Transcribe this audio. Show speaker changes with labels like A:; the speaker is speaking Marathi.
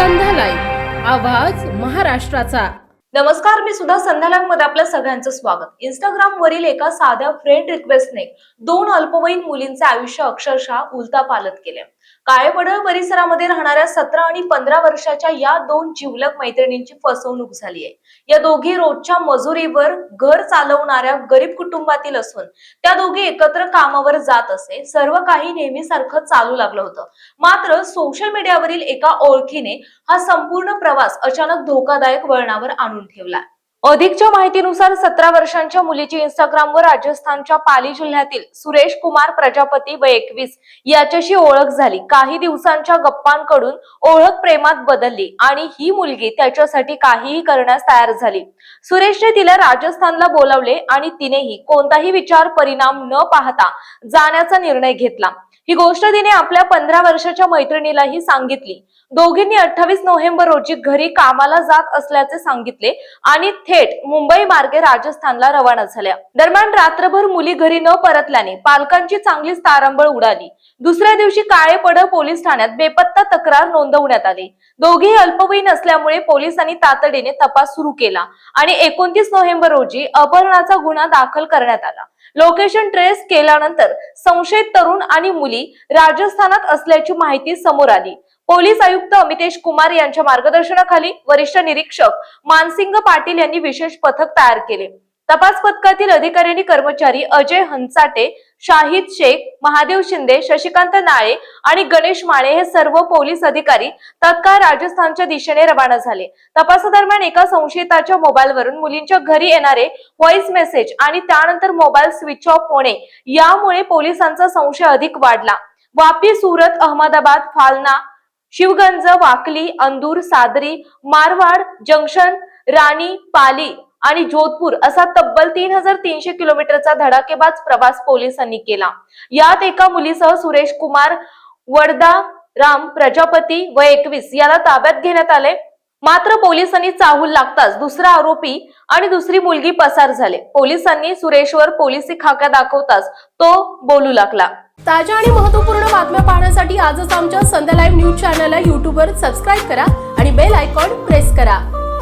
A: आवाज महाराष्ट्राचा.
B: नमस्कार मी सुद्धा संध्याला मध्ये आपल्या सगळ्यांचं स्वागत. इंस्टाग्राम वरील एका साध्या फ्रेंड रिक्वेस्टने दोन अल्पवयीन मुलींचे आयुष्य अक्षरशः उलता पालत केले. काळेपडळ परिसरामध्ये राहणाऱ्या सतरा आणि पंधरा वर्षाच्या या दोन जिवलक मैत्रिणींची फसवणूक झाली आहे. या दोघी रोजच्या मजुरीवर घर चालवणाऱ्या गरीब कुटुंबातील असून त्या दोघी एकत्र कामावर जात असे सर्व काही नेहमीसारखं चालू लागलं होतं. मात्र सोशल मीडियावरील एका ओळखीने हा संपूर्ण प्रवास अचानक धोकादायक वळणावर आणून ठेवला. अधिकच्या माहितीनुसार सतरा वर्षांच्या मुलीची इंस्टाग्रामवर राजस्थानच्या पाली जिल्ह्यातील सुरेश कुमार प्रजापती व एकवीस याच्याशी ओळख झाली. काही दिवसांच्या गप्पांकडून ओळख प्रेमात बदलली आणि ही मुलगी त्याच्यासाठी काहीही करण्यास तयार झाली. सुरेशने तिला राजस्थानला बोलावले आणि तिनेही कोणताही विचार परिणाम न पाहता जाण्याचा निर्णय घेतला. ही गोष्ट तिने आपल्या पंधरा वर्षाच्या मैत्रिणीलाही सांगितली. दोघींनी अठ्ठावीस नोव्हेंबर रोजी घरी कामाला जात असल्याचे सांगितले आणि थेट मुंबई मार्गे राजस्थानला रवाना झाल्या. दरम्यान रात्रभर मुली घरी न परतल्याने पालकांची चांगलीच तारंबळ उडाली. दुसऱ्या दिवशी काळेपड पोलीस ठाण्यात बेपत्ता तक्रार नोंदवण्यात आली. दोघेही अल्पवयीन असल्यामुळे पोलिसांनी तातडीने तपास सुरू केला आणि एकोणतीस नोव्हेंबर रोजी अपहरणाचा गुन्हा दाखल करण्यात आला. लोकेशन ट्रेस केल्यानंतर संशयित तरुण आणि मुली राजस्थानात असल्याची माहिती समोर आली. पोलीस आयुक्त अमितेश कुमार यांच्या मार्गदर्शनाखाली वरिष्ठ निरीक्षक मानसिंग पाटील यांनी विशेष पथक तयार केले. तपास पथकातील अधिकारी आणि कर्मचारी अजय हंचाटे शाहिद शेख महादेव शिंदे शशिकांत नाळे आणि गणेश माळे हे सर्व पोलीस अधिकारी तत्काळ राजस्थानच्या दिशेने रवाना झाले. तपासादरम्यान एका संशयिताच्या मोबाईलवरून मुलींच्या घरी येणारे व्हॉइस मेसेज आणि त्यानंतर मोबाईल स्विच ऑफ होणे यामुळे पोलिसांचा संशय अधिक वाढला. वापी सुरत अहमदाबाद फालना शिवगंज वाकली अंदूर सादरी मारवाड जंक्शन राणी पाली आणि जोधपूर असा तब्बल तीन हजार तीनशे किलोमीटरचा धडाकेबाज प्रवास पोलिसांनी केला. यात एका मुलीसह सुरेश कुमार वडदा राम प्रजापती व एकवीस याला ताब्यात घेण्यात आले. मात्र पोलिसांनी चाहूल लागताच दुसरा आरोपी आणि दुसरी मुलगी पसार झाले. पोलिसांनी सुरेशवर पोलिसी खाक्या दाखवताच तो बोलू लागला.
A: ताज्या आणि महत्त्वपूर्ण बातम्या पाहण्यासाठी आजच आमच्या संध्या लाईव्ह न्यूज चॅनलला युट्यूबवर सबस्क्राईब करा आणि बेल आयकॉन प्रेस करा.